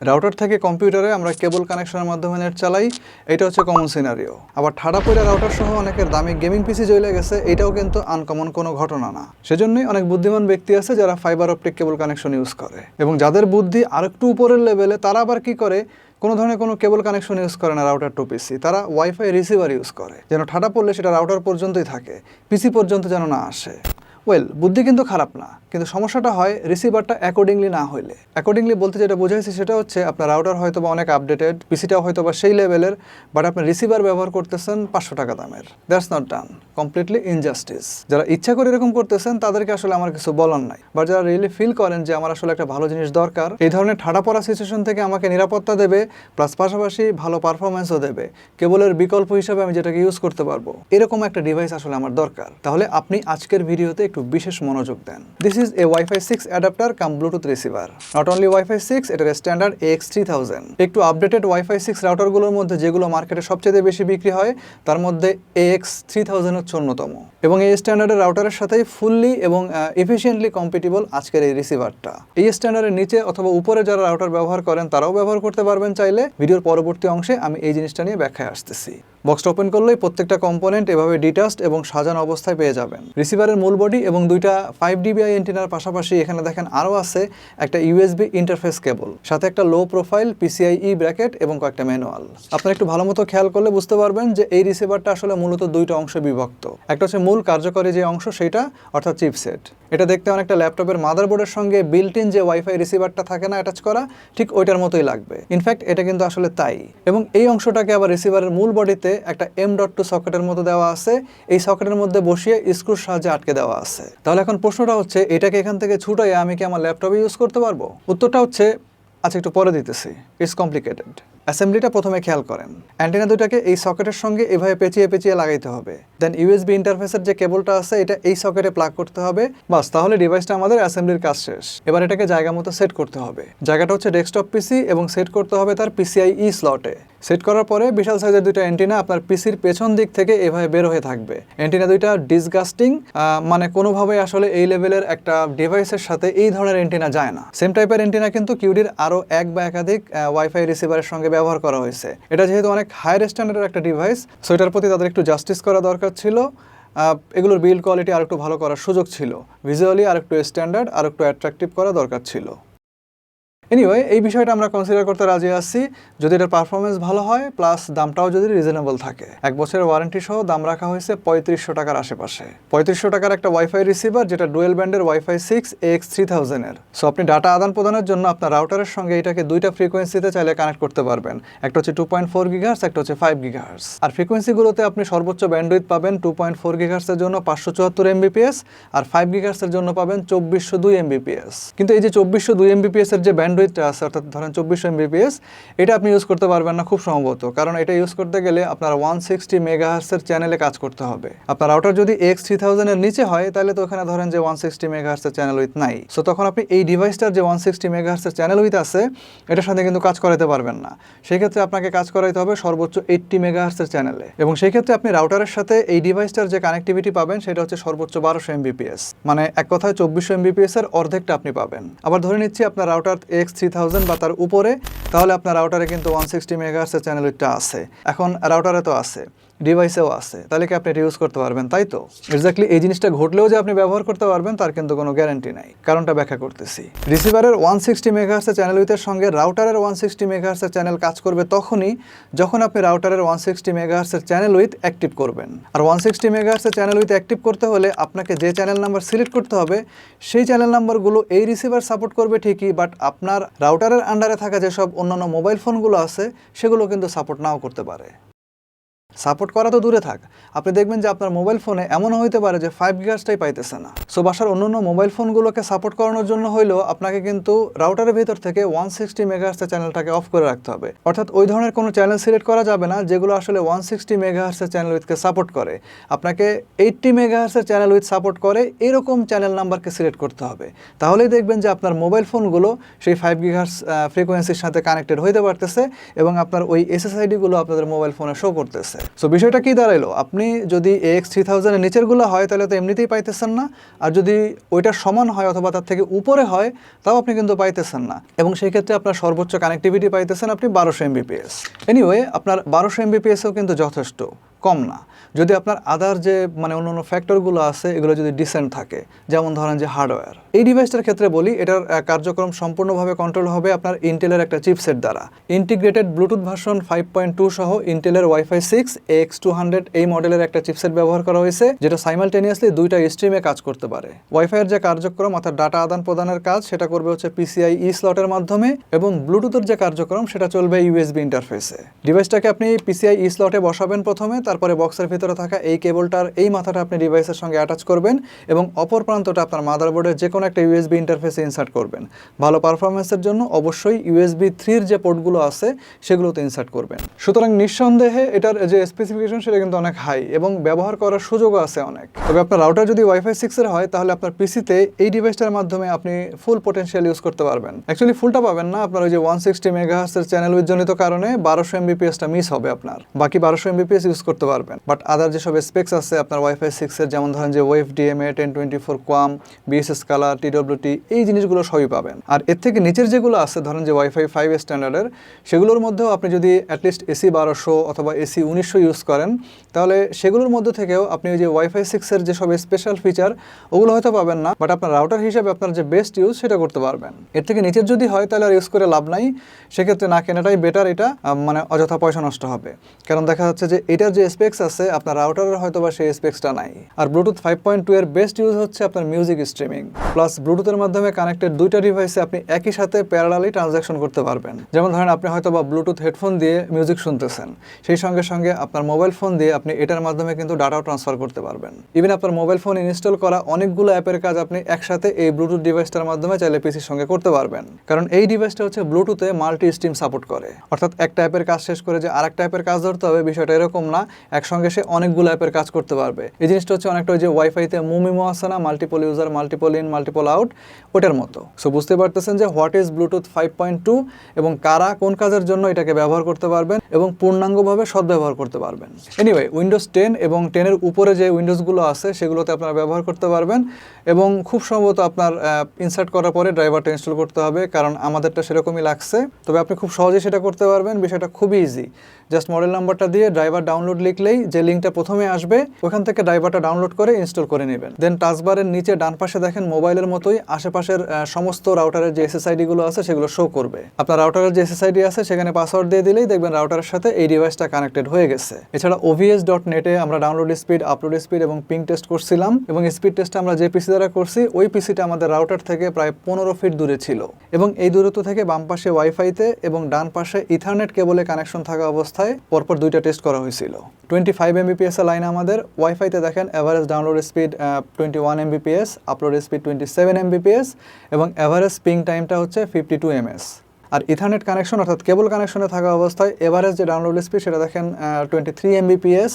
Router থেকে কম্পিউটারে আমরা কেবল কানেকশনের মাধ্যমে নেট চালাই, এটা হচ্ছে কমন সিনারিও আবার ঠাডা পইরা রাউটার সহ অনেকের দামি গেমিং পিসি জ্বলে গেছে, এটাও কিন্তু আনকমন কোনো ঘটনা না। সেজন্যই অনেক বুদ্ধিমান ব্যক্তি আছে যারা fibre optic cable connection use করে। এবং যাদের বুদ্ধি আরেকটু উপরের লেভেলে তারা আবার কি করে? কোনো ধরনের কোনো কেবল কানেকশন ইউজ করে না রাউটার টু পিসি তারা ওয়াইফাই রিসিভার ইউজ করে। যেন ঠাডা পড়লে সেটা রাউটার পর্যন্তই থাকে পিসি পর্যন্ত যেন না আসে। ওয়েল বুদ্ধি কিন্তু খারাপ না, কিন্তু সমস্যাটা হয় রিসিভারটা অ্যাকর্ডিংলি না হইলে। অ্যাকর্ডিংলি বলতে যেটা বোঝাইছে সেটা হচ্ছে আপনার রাউটার হয়তো বা অনেক আপডেটেড পিসিটাও হয়তো বা সেই লেভেলের বাট আপনি রিসিভার ব্যবহার করতেছেন পাঁচশো টাকা দামের। That's not done completely injustice যারা ইচ্ছা করে এরকম করতেছেন, তাদেরকে আসলে আমার কিছু বলার নাই। বা যারা রিয়েলি ফিল করেন যে আমার আসলে একটা ভালো জিনিস দরকার, এই ধরনের ঠাডা পড়া সিচুয়েশন থেকে আমাকে নিরাপত্তা দেবে প্লাস পাশাপাশি ভালো পারফরমেন্সও দেবে। কেবলের বিকল্প হিসাবে আমি যেটাকে ইউজ করতে পারব, এরকম একটা ডিভাইস আসলে আমার দরকার। তাহলে আপনি আজকের ভিডিওতে একটু বিশেষ মনোযোগ দেন। This is a wifi six adapter come Bluetooth receiver not only wifi six এটার স্ট্যান্ডার্ড এক্স থ্রি থাউজেন্ড একটু আপডেটেড ওয়াইফাই সিক্স রাউটারগুলোর মধ্যে যেগুলো মার্কেটে সবচেয়ে বেশি বিক্রি হয়, তার মধ্যে এক্স থ্রি থাউজেন্ড হচ্ছে অন্যতম। এবং এই স্ট্যান্ডার্ডের রাউটারের সাথেই ফুললি এবং এফিসিয়েন্টলি কম্পিটিবল আজকের এই রিসিভারটা এই স্ট্যান্ডার্ডের নিচে অথবা উপরে যারা রাউটার ব্যবহার করেন, তারাও ব্যবহার করতে পারবেন চাইলে। ভিডিওর পরবর্তী অংশে আমি এই জিনিসটা নিয়ে ব্যাখ্যায় আসতেছি। বক্সটা ওপেন করলেই প্রত্যেকটা কম্পোনেন্ট এভাবে ডিটাস্ট এবং সাজানো অবস্থায় পেয়ে যাবেন। রিসিভারের মূল বডি এবং দুইটা ফাইভ ডিবিআই এন্টিনার পাশাপাশি এখানে দেখেন আরও আছে একটা ইউএসবি ইন্টারফেস কেবল সাথে একটা low profile PCI E bracket এবং কয়েকটা ম্যানুয়াল আপনারা একটু ভালো মতো খেয়াল করলে বুঝতে পারবেন যে এই রিসিভারটা আসলে মূলত দুইটা অংশে বিভক্ত। একটা হচ্ছে মূল কার্যকরী যে অংশ, সেটা অর্থাৎ চিপসেট এটা দেখতে অনেকটা ল্যাপটপের মাদারবোর্ডের সঙ্গে বিল্ট ইন যে ওয়াইফাই রিসিভারটা থাকে না অ্যাটাচ করা, ঠিক ওইটার মতোই লাগবে। ইনফ্যাক্ট এটা কিন্তু আসলে তাই। এবং এই অংশটাকে আবার রিসিভারের মূল বডিতে একটা এম ডট টু সকেটের মতো দেওয়া আছে। এই সকেটের মধ্যে বসিয়ে স্ক্রুর সাহায্যে আটকে দেওয়া আছে। তাহলে এখন প্রশ্নটা হচ্ছে, এটাকে এখান থেকে ছুটাই আমি কি আমার ল্যাপটপে ইউজ করতে পারব? উত্তরটা হচ্ছে আচ্ছা একটু পরে দিতেছি ইটস কমপ্লিকেটেড অ্যাসেম্বলিটা প্রথমে খেয়াল করেন। অ্যান্টেনা দুটাকে এই সকেটের সঙ্গে এভাবে পেঁচিয়ে পেঁচিয়ে লাগাইতে হবে। দেন ইউএসবি ইন্টারফেসের যে কেবলটা আছে, এটা এই সকেটে প্লাগ করতে হবে। বাস, তাহলে ডিভাইসটা আমাদের অ্যাসেম্বলির কাজ শেষ। এবার এটাকে জায়গা মতো সেট করতে হবে। জায়গাটা হচ্ছে ডেস্কটপ পিসি এবং সেট করতে হবে তার পিসিআই ই স্লটে। সেট করার পরে বিশাল সাইজের দুইটা অ্যান্টিনা আপনার পিসির পেছন দিক থেকে এভাবে বের হয়ে থাকবে। অ্যান্টিনা দুইটা ডিসগাস্টিং মানে কোনোভাবে আসলে এই লেভেলের একটা ডিভাইসের সাথে এই ধরনের অ্যান্টিনা যায় না। সেম টাইপের অ্যান্টিনা কিন্তু কিউডির আরও এক বা একাধিক ওয়াইফাই রিসিভারের সঙ্গে ব্যবহার করা হয়েছে। এটা যেহেতু অনেক হায়ার স্ট্যান্ডার্ডের একটা ডিভাইস সো এটার প্রতি তাদের একটু জাস্টিস করা দরকার ছিল। এগুলোর বিল্ড কোয়ালিটি আর একটু ভালো করার সুযোগ ছিল। ভিজুয়ালি আর একটু স্ট্যান্ডার্ড আর একটু অ্যাট্রাকটিভ করা দরকার ছিল। এনিওয়ে এই বিষয়টা আমরা কনসিডার করতে রাজি আছি। যদি এটার পারফরমেন্স ভালো হয় প্লাস দামটাও যদি রিজনেবল থাকে। এক বছরের ওয়ারেন্টি সহ দাম রাখা হয়েছে পঁয়ত্রিশশো টাকার আশেপাশে। পঁয়ত্রিশশো টাকার একটা ওয়াইফাই রিসিভার যেটা ডুয়েল ব্যান্ডের ওয়াইফাই সিক্স এক্স থ্রি থাউজেন্ডের সো আপনি ডাটা আদান প্রদানের জন্য আপনার রাউটারের সঙ্গে এটাকে দুইটা ফ্রিকোয়েন্সিতে চাইলে কানেক্ট করতে পারবেন। একটা হচ্ছে টু পয়েন্ট ফোর গিগার্স একটা হচ্ছে ফাইভ গিগার্স আর ফ্রিকোয়েন্সিগুলোতে আপনি সর্বোচ্চ ব্যান্ডউইথ পাবেন টু পয়েন্ট ফোর গিগার্সের জন্য পাঁচশো চুয়াত্তর এমবিপিএস আর ফাইভ গিগার্সের জন্য পাবেন চব্বিশশো দুই এমবিপিএস কিন্তু এই যে চব্বিশশো দুই এমবিপিএস এর যে আছে অর্থাৎ ধরেন চব্বিশশো এমবিপিএস এটা আপনি ইউজ করতে পারবেন না, খুব সম্ভবত। কারণ এটা ইউজ করতে গেলে আপনার ওয়ান সিক্সটি মেগাহার্সের চ্যানেলে কাজ করতে হবে। আপনার রাউটার যদি এক্স থ্রি থাউজেন্ডের নিচে হয়, তাহলে তো ওখানে ধরেন যে ওয়ান সিক্সটি মেগাহার্সের চ্যানেল উইথ নাই। সো তখন আপনি এই ডিভাইসটার যে ওয়ান সিক্সটি মেগাহার্সের চ্যানেল উইথ আছে, এটার সাথে কিন্তু কাজ করাতে পারবেন না। সেই ক্ষেত্রে আপনাকে কাজ করাইতে হবে সর্বোচ্চ এইটটি মেগাহার্সের চ্যানেলে এবং সেই ক্ষেত্রে আপনি রাউটারের সাথে এই ডিভাইসটার যে কানেক্টিভিটি পাবেন, সেটা হচ্ছে সর্বোচ্চ বারোশো এমবিপিএস মানে এক কথায় চব্বিশশো এমবিপিএস এর অর্ধেকটা আপনি পাবেন। আবার ধরে নিচ্ছি আপনার রাউটার এক্স থ্রি থাউজেন্ড বা তার উপরে, তাহলে আপনার রাউটারে কিন্তু ওয়ান সিক্সটি মেগাহার্সের চ্যানেল উইথটা আছে। এখন রাউটারে তো আছে। ডিভাইসেও আছে। তাহলে কি আপনি এটা ইউজ করতে পারবেন? তাই তো? এক্স্যাক্টলি এই জিনিসটা ঘটলেও যে আপনি ব্যবহার করতে পারবেন, তার কিন্তু কোনো গ্যারান্টি নাই। কারণটা ব্যাখ্যা করতেছি। রিসিভারের ওয়ান সিক্সটি মেগাহার্সের চ্যানেল উইথের সঙ্গে রাউটারের ওয়ান সিক্সটি মেগাহার্সের চ্যানেল কাজ করবে তখনই যখন আপনি রাউটারের ওয়ান সিক্সটি মেগাহার্সের চ্যানেল উইথ অ্যাক্টিভ করবেন। আর ওয়ান সিক্সটি মেগাহার্সের চ্যানেল উইথ অ্যাক্টিভ করতে হলে আপনাকে যে চ্যানেল নাম্বার সিলেক্ট করতে হবে, সেই চ্যানেল নাম্বারগুলো এই রিসিভার সাপোর্ট করবে ঠিকই বাট আপনার রাউটারের আন্ডারে থাকা যেসব অন্যান্য মোবাইল ফোনগুলো আছে, সেগুলো কিন্তু সাপোর্ট নাও করতে পারে। সাপোর্ট করা তো দূরে থাক। আপনি দেখবেন যে আপনার মোবাইল ফোনে এমনও হইতে পারে যে ফাইভ গিগার্সটাই পাইতেছে না। সো বাসার অন্য অন্য মোবাইল ফোনগুলোকে সাপোর্ট করানোর জন্য হইলেও আপনাকে কিন্তু রাউটারের ভিতর থেকে ওয়ান সিক্সটি মেগাহার্সের চ্যানেলটাকে অফ করে রাখতে হবে। অর্থাৎ ওই ধরনের কোনো চ্যানেল সিলেক্ট করা যাবে না যেগুলো আসলে ওয়ান সিক্সটি মেগাহার্সের চ্যানেল উইথকে সাপোর্ট করে। আপনাকে এইটটি মেগাহার্সের চ্যানেল উইথ সাপোর্ট করে এরকম চ্যানেল নাম্বারকে সিলেক্ট করতে হবে। তাহলেই দেখবেন যে আপনার মোবাইল ফোনগুলো সেই ফাইভ গিগার্স ফ্রিকোয়েন্সির সাথে কানেক্টেড হইতে পারতেছে এবং আপনার ওই এসএসআইডিগুলো আপনাদের মোবাইল ফোনে শো করতেছে। সো বিষয়টা কি দাঁড়াইলো? আপনি যদি এক্স থ্রি থাউজেন্ডের নিচেরগুলো হয়, তাহলে তো এমনিতেই পাইতেছেন না। আর যদি ওইটার সমান হয় অথবা তার থেকে উপরে হয়, তাও আপনি কিন্তু পাইতেছেন না। এবং সেই ক্ষেত্রে আপনার সর্বোচ্চ কানেক্টিভিটি পাইতেছেন আপনি বারোশো এমবিপিএস এনিওয়ে আপনার বারোশো এমবিপিএসও কিন্তু যথেষ্ট, কম না। যদি আপনার আদার যে মানে অন্য অন্য ফ্যাক্টরগুলো আছে, এগুলো যদি ডিসেন্ট থাকে, যেমন ধরেন যে হার্ডওয়্যার এই ডিভাইসটার ক্ষেত্রে বলি, এটার কার্যক্রম সম্পূর্ণভাবে কন্ট্রোল হবে আপনার ইন্টেলের একটা চিপসেট দ্বারা। Integrated Bluetooth version five point two সহ ইন্টেলের wifi six X two hundred এই মডেলের একটা চিপসেট ব্যবহার করা হয়েছে, যেটা সাইমালটেনিয়াসলি দুইটা স্ট্রিমে কাজ করতে পারে। ওয়াইফাইয়ের যে কার্যক্রম, অর্থাৎ ডাটা আদান প্রদানের কাজ, সেটা করবে হচ্ছে পিসিআই ই স্লটের মাধ্যমে, এবং ব্লুটুথের যে কার্যক্রম, সেটা চলবে ইউএসবি ইন্টারফেসে ডিভাইসটাকে আপনি পিসিআই ই স্লটে বসাবেন প্রথমে, তারপরে বক্সের ভিতরে থাকা এই কেবলটার এই মাথাটা আপনি ডিভাইসের সঙ্গে অ্যাটাচ করবেন, এবং অপর প্রান্তটা আপনার মাদারবোর্ডের যে কোনো একটা ইউএসবি ইন্টারফেসে ইনসার্ট করবেন। ভালো পারফরমেন্সের জন্য অবশ্যই ইউএসবি থ্রির যে পোর্টগুলো আছে, সেগুলোতে ইনসার্ট করবেন। সুতরাং নিঃসন্দেহে এটার যে স্পেসিফিকেশন সেটা কিন্তু অনেক হাই এবং ব্যবহার করার সুযোগও আছে অনেক। তবে আপনার রাউটার যদি ওয়াইফাই সিক্সের হয়, তাহলে আপনার পিসিতে এই ডিভাইসটার মাধ্যমে আপনি ফুল পোটেনশিয়াল ইউজ করতে পারবেন। অ্যাকচুয়ালি ফুলটা পাবেন না। আপনার ওই যে ওয়ান সিক্সটি মেগাহার্সের চ্যানেল উইজনিত কারণে বারোশো এমবিপিএসটা মিস হবে আপনার। বাকি বারোশো এমবিপিএস ইউজ করতে পারবেন। বাট আদার যেসব স্পেক্স আছে, আপনার ওয়াইফাই সিক্সের যেমন ধরেন যে wave DMA ten twenty four কোয়াম BSS colour TWT এই জিনিসগুলো সবই পাবেন। আর এর থেকে নিচের যেগুলো আছে, ধরেন যে ওয়াইফাই ফাইভ স্ট্যান্ডার্ডের, সেগুলোর মধ্যেও আপনি যদি অ্যাটলিস্ট এসি বারোশো অথবা এসি উনিশশো ইউজ করেন, তাহলে সেগুলোর মধ্যে থেকেও আপনি ওই যে ওয়াইফাই সিক্সের যেসব স্পেশাল ফিচার ওগুলো হয়তো পাবেন না বাট আপনার রাউটার হিসাবে আপনার যে বেস্ট ইউজ সেটা করতে পারবেন। এর থেকে নিচের যদি হয়, তাহলে আর ইউজ করে লাভ নাই। সেক্ষেত্রে না কেনাটাই বেটার এটা মানে অযথা পয়সা নষ্ট হবে। কারণ দেখা যাচ্ছে যে এটার যে স্পেক্স আছে, আপনার রাউটারের হয়তো বা সেই স্পেক্সটা নাই। আর ব্লুটুথ ফাইভ পয়েন্ট টু এর বেস্ট ইউজ হচ্ছে আপনার মিউজিক স্ট্রিমিং প্লাস ব্লুটুথের মাধ্যমে কানেক্টেড দুইটা ডিভাইসে আপনি একই সাথে প্যারালালি ট্রানজাকশন করতে পারবেন। যেমন ধরেন আপনি হয়তো বা ব্লুটুথ হেডফোন দিয়ে মিউজিক শুনতেছেন, সেই সঙ্গে সঙ্গে আপনার মোবাইল ফোন দিয়ে আপনি এটার মাধ্যমে কিন্তু ডাটাও ট্রান্সফার করতে পারবেন। ইভেন আপনার মোবাইল ফোন ইনস্টল করা অনেকগুলো অ্যাপের কাজ আপনি একসাথে এই ব্লুটুথ ডিভাইসটার মাধ্যমে চাইলে পিসির সঙ্গে করতে পারবেন। কারণ এই ডিভাইসটা হচ্ছে ব্লুটুথে মাল্টি স্ট্রিম সাপোর্ট করে। অর্থাৎ একটা অ্যাপের কাজ শেষ করে যে আরেকটা অ্যাপের কাজ ধরতে হবে, বিষয়টা এরকম না, একসঙ্গে সে অনেকগুলো অ্যাপের কাজ করতে পারবে। এই জিনিসটা হচ্ছে অনেকটা ওই যে ওয়াইফাইতে মুমিমো আছে না multiple user multiple in multiple out ওটার মতো। সো বুঝতে পারতেছেন যে what is Bluetooth five point two এবং কারা কোন কাজের জন্য এটাকে ব্যবহার করতে পারবেন এবং পূর্ণাঙ্গভাবে সদ্ব্যবহার করতে পারবেন। এনিওয়ে উইন্ডোজ টেন এবং টেনের উপরে যে উইন্ডোজগুলো আছে, সেগুলোতে আপনারা ব্যবহার করতে পারবেন। এবং খুব সম্ভবত আপনার ইনসার্ট করার পরে ড্রাইভারটা ইনস্টল করতে হবে, কারণ আমাদেরটা সেরকমই লাগছে। তবে আপনি খুব সহজেই সেটা করতে পারবেন, বিষয়টা খুবই ইজি জাস্ট মডেল নাম্বারটা দিয়ে ড্রাইভার ডাউনলোড লিখলেই যে লিঙ্কটা প্রথমে আসবে, ওখান থেকে ড্রাইভারটা ডাউনলোড করে ইনস্টল করে নেবেন। দেন টাচবারের নিচে ডান পাশে দেখেন মোবাইলের মতোই আশেপাশের সমস্ত রাউটারের যে এসএসআইডি গুলো আছে সেগুলো শো করবে। আপনার রাউটারের যে এসএসআইডি আছে সেখানে পাসওয়ার্ড দিয়ে দিলেই দেখবেন রাউটারের সাথে এই ডিভাইসটা কানেক্টেড হয়ে গেছে। এছাড়া ওভিএস ডট নেটে আমরা ডাউনলোড স্পিড আপলোড স্পিড এবং পিং টেস্ট করছিলাম এবং স্পিড টেস্ট আমরা যে পিসি দ্বারা করছি, ওই পিসিটা আমাদের রাউটার থেকে প্রায় পনেরো ফিট দূরে ছিল। এবং এই দূরত্ব থেকে বাম পাশে ওয়াইফাইতে এবং ডান পাশে ইথারনেট কেবলে কানেকশন থাকা অবস্থায় পরপর দুইটা টেস্ট করা হয়েছিল। টোয়েন্টি ফাইভ এমবিপিএস লাইন আমাদের। ওয়াইফাইতে দেখেন average download speed twenty one Mbps upload speed twenty seven Mbps এবং অ্যাভারেজ পিং টাইমটা হচ্ছে ফিফটি টু এমএস আর ইথারনেট কানেকশন অর্থাৎ কেবল কানেকশনে থাকা অবস্থায় এভারেজ যে ডাউনলোড স্পিড সেটা দেখেন twenty three Mbps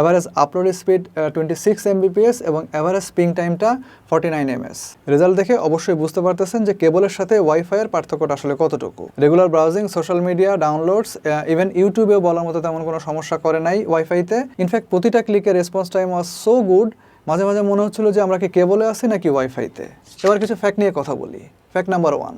average upload speed twenty six Mbps এবং অ্যাভারেজ পিং টাইমটা ফর্টি নাইন এমএস রেজাল্ট দেখে অবশ্যই বুঝতে পারতেছেন যে কেবলের সাথে ওয়াইফাইয়ের পার্থক্যটা আসলে কতটুকু। Regular browsing social media downloads even ইউটিউবেও বলার মতো তেমন কোনো সমস্যা করে নাই ওয়াইফাইতে ইনফ্যাক্ট প্রতিটা ক্লিকের response time was so good মাঝে মাঝে মনে হচ্ছিল যে আমরা কি কেবলে আছি নাকি ওয়াইফাইতে এবার কিছু ফ্যাক্ট নিয়ে কথা বলি। ফ্যাক্ট নাম্বার ওয়ান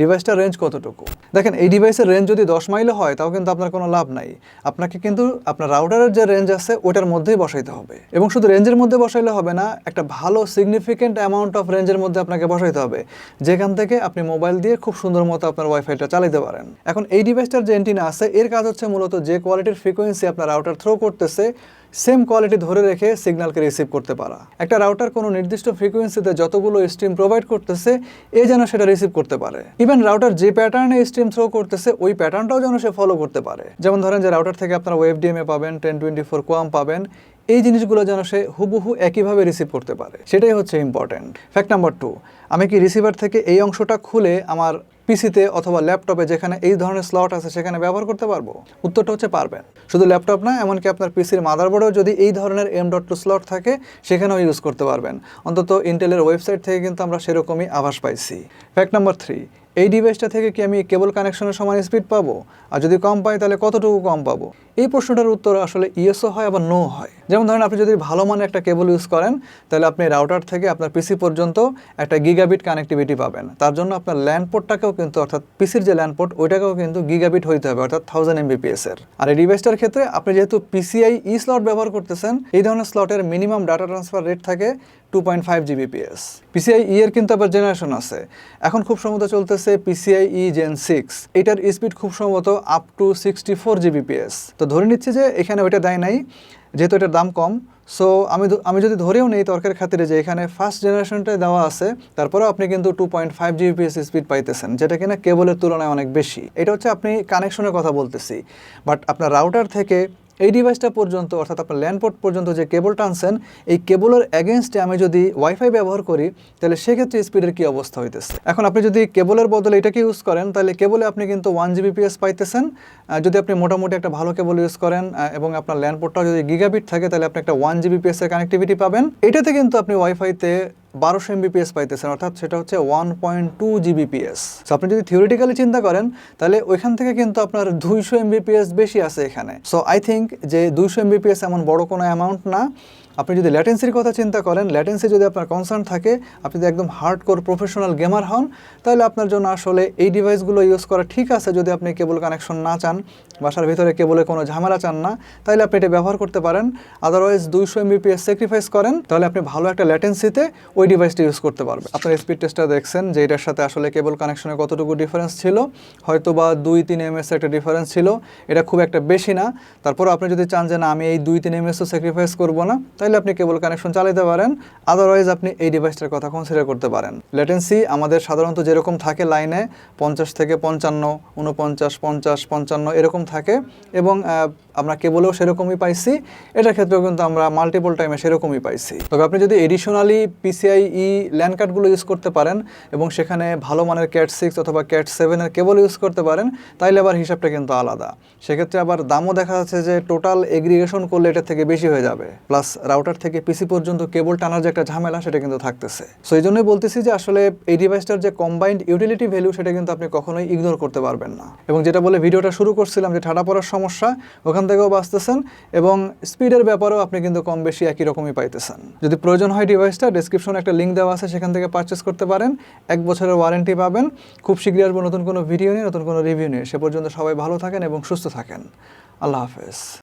ডিভাইসটার রেঞ্জ কতটুকু? দেখেন, এই ডিভাইসের রেঞ্জ যদি দশ মাইলও হয়, তাও কিন্তু আপনার কোনো লাভ নাই। আপনাকে কিন্তু আপনার রাউটারের যে রেঞ্জ আছে ওটার মধ্যেই বসাইতে হবে। এবং শুধু রেঞ্জের মধ্যে বসাইলে হবে না, একটা ভালো সিগনিফিকেন্ট অ্যামাউন্ট অফ রেঞ্জের মধ্যে আপনাকে বসাইতে হবে। যেখান থেকে আপনি মোবাইল দিয়ে খুব সুন্দর মতো আপনার ওয়াইফাইটা চালাতে পারেন। এখন এই ডিভাইসটার যে এন্টিনা আছে, এর কাজ হচ্ছে মূলত যে কোয়ালিটির ফ্রিকোয়েন্সি আপনার রাউটার থ্রো করতেছে সেম কোয়ালিটি ধরে রেখে সিগন্যালকে রিসিভ করতে পারা। একটা রাউটার কোনো নির্দিষ্ট ফ্রিকোয়েন্সিতে যতগুলো স্ট্রিম প্রোভাইড করতেছে, এ যেন সেটা রিসিভ করতে পারে। ইভেন রাউটার যে প্যাটার্নে স্ট্রিম থ্রো করতেছে, ওই প্যাটার্নটাও যেন সে ফলো করতে পারে। যেমন ধরেন যে রাউটার থেকে আপনারা ওয়েব ডিএমএ পাবেন, টেন টোয়েন্টি ফোর কোয়াম পাবেন, এই জিনিসগুলো যেন সে হুবহু একইভাবে রিসিভ করতে পারে। সেটাই হচ্ছে ইম্পর্ট্যান্ট ফ্যাক্ট নাম্বার টু, আমি কি রিসিভার থেকে এই অংশটা খুলে আমার পিসিতে অথবা ল্যাপটপে যেখানে এই ধরনের স্লট আছে সেখানে ব্যবহার করতে পারব? উত্তরটা হচ্ছে পারবেন। শুধু ল্যাপটপ না, এমনকি আপনার পিসির মাদারবোর্ডেও যদি এই ধরনের এম ডট টু স্লট থাকে, সেখানেও ইউজ করতে পারবেন। অন্তত ইন্টেলের ওয়েবসাইট থেকে কিন্তু আমরা সেরকমই আভাস পাইছি। ফ্যাক্ট নাম্বার থ্রি এই ডিভাইসটা থেকে কি আমি কেবল কানেকশনের সমান স্পিড পাবো? আর যদি কম পাই, তাহলে কতটুকু কম পাবো? এই প্রশ্নটার উত্তর আসলে ইয়েসও হয়, আবার নো হয়। যেমন ধরেন, আপনি যদি ভালো মানের একটা কেবল ইউজ করেন, তাহলে আপনি রাউটার থেকে আপনার পিসি পর্যন্ত একটা গিগাবিট কানেক্টিভিটি পাবেন। তার জন্য আপনার ল্যান্ড পোর্টটাকেও কিন্তু, অর্থাৎ পিসির যে ল্যান্ড পোর্ট ওইটাকেও কিন্তু গিগাবিট হইতে হবে, অর্থাৎ থাউজেন্ড এমবিপিএস এর আর এই ডিভাইসটার ক্ষেত্রে আপনি যেহেতু পিসিআই ই স্লট ব্যবহার করতেছেন, এই ধরনের স্লটের মিনিমাম ডাটা ট্রান্সফার রেট থাকে two point five Gbps PCI E এর কিন্তু আবার জেনারেশন আছে। এখন খুব সম্ভবত চলতেছে পিসিআই ই জেন সিক্স এটার স্পিড খুব সম্ভবত up to sixty four Gbps তো ধরে নিচ্ছি যে এখানে ওইটা দেয় নাই, যেহেতু এটার দাম কম সো আমি আমি যদি ধরেও নেই তর্কের খাতিরে যে এখানে ফার্স্ট জেনারেশনটাই দেওয়া আছে, তারপরেও আপনি কিন্তু two point five Gbps speed পাইতেছেন, যেটা কিনা কেবলের তুলনায় অনেক বেশি। এটা হচ্ছে আপনি কানেকশনের কথা বলতেছি। বাট আপনার রাউটার থেকে এই ডিভাইসটা পর্যন্ত, অর্থাৎ আপনার ল্যান্ডপোর্ট পর্যন্ত যে কেবল টানছেন এই কেবলের এগেনস্টে আমি যদি ওয়াইফাই ব্যবহার করি, তাহলে সেক্ষেত্রে স্পিডের কি অবস্থা হইতেছে? এখন আপনি যদি কেবলের বদলে এটাকে ইউজ করেন, তাহলে কেবলে আপনি কিন্তু ওয়ান জিবিপিএস পাইতেছেন। যদি আপনি মোটামুটি একটা ভালো কেবল ইউজ করেন এবং আপনার ল্যান্ডপোর্টটাও যদি গিগাবিট থাকে, তাহলে আপনি একটা ওয়ান জিবিপিএস এর কানেক্টিভিটি পাবেন। এটাতে কিন্তু আপনি ওয়াইফাইতে বারোশো এমবিপিএস পাইতেছেন, অর্থাৎ সেটা হচ্ছে ওয়ান পয়েন্ট টু জিবিপিএস আপনি যদি থিওরিটিক্যালি চিন্তা করেন, তাহলে ওইখান থেকে কিন্তু আপনার দুইশো এমবিপিএস বেশি আছে এখানে। সো আই থিঙ্ক যে দুইশো এমবিপিএস এমন বড় কোনো অ্যামাউন্ট না আপনি যদি ল্যাটেন্সির কথা চিন্তা করেন ল্যাটেন্সি যদি আপনার কনসার্ন থাকে, আপনি যদি একদম হার্ড কোর প্রফেশনাল গেমার হন, তাহলে আপনার জন্য আসলে এই ডিভাইসগুলো ইউজ করা ঠিক আছে যদি আপনি কেবল কানেকশন না চান, বাসার ভিতরে কেবলে কোনো ঝামেলা চান না, তাহলে আপনি এটা ব্যবহার করতে পারেন। আদারওয়াইজ দুইশো এমবিপিএস স্যাক্রিফাইস করেন, তাহলে আপনি ভালো একটা ল্যাটেন্সিতে ওই ডিভাইসটা ইউজ করতে পারবেন। আপনার স্পিড টেস্টটা দেখছেন যে এটার সাথে আসলে কেবল কানেকশনে কতটুকু ডিফারেন্স ছিল হয়তো বা দুই তিন এমএস একটা ডিফারেন্স ছিল, এটা খুব একটা বেশি না। তারপর আপনি যদি চান যে না, আমি এই দুই তিন এমএসও স্যাক্রিফাইস করব না তাহলে আপনি কেবল কানেকশন চালাতে পারেন আদারওয়াইজ আপনি এই ডিভাইসটার কথা কনসিডার করতে পারেন। লেটেন্সি আমাদের সাধারণত যেরকম থাকে লাইনে পঞ্চাশ থেকে পঞ্চান্ন উনপঞ্চাশ পঞ্চাশ, পঞ্চান্ন এরকম থাকে এবং আমরা কেবলেও সেরকমই পাইছি, এটার ক্ষেত্রেও কিন্তু আমরা মাল্টিপল টাইমে সেরকমই পাইছি। তবে আপনি যদি এডিশনালি পিসিআই ই ল্যান্ড কার্ডগুলো ইউজ করতে পারেন এবং সেখানে ভালো মানের ক্যাট সিক্স অথবা ক্যাট সেভেনের কেবল ইউজ করতে পারেন, তাইলে আবার হিসাবটা কিন্তু আলাদা। সেক্ষেত্রে আবার দামও দেখা যাচ্ছে যে টোটাল এগ্রিগেশন করলে এটা থেকে বেশি হয়ে যাবে। প্লাস রাউটার থেকে পিসি পর্যন্ত কেবল টানার যে একটা ঝামেলা, সেটা কিন্তু থাকতেছে। সো এই জন্যই বলতেছি যে আসলে এই ডিভাইসটার যে কম্বাইন্ড ইউটিলিটি ভ্যালু সেটা কিন্তু আপনি কখনোই ইগনোর করতে পারবেন না। এবং যেটা বলে ভিডিওটা শুরু করছিলাম যে ঠাডা পড়ার সমস্যা, ওখান থেকেও বাঁচতেছেন এবং স্পিডের ব্যাপারেও আপনি কিন্তু কম বেশি একই রকমই পাইতেছেন। যদি প্রয়োজন হয় ডিভাইসটা ডেসক্রিপশনে একটা লিঙ্ক দেওয়া আছে, সেখান থেকে পারচেস করতে পারেন। এক বছরের ওয়ারেন্টি পাবেন। খুব শীঘ্রই আসব নতুন কোনো ভিডিও নিয়ে, নতুন কোনো রিভিউ নিয়ে। সে পর্যন্ত সবাই ভালো থাকেন এবং সুস্থ থাকেন। আল্লাহ হাফেজ।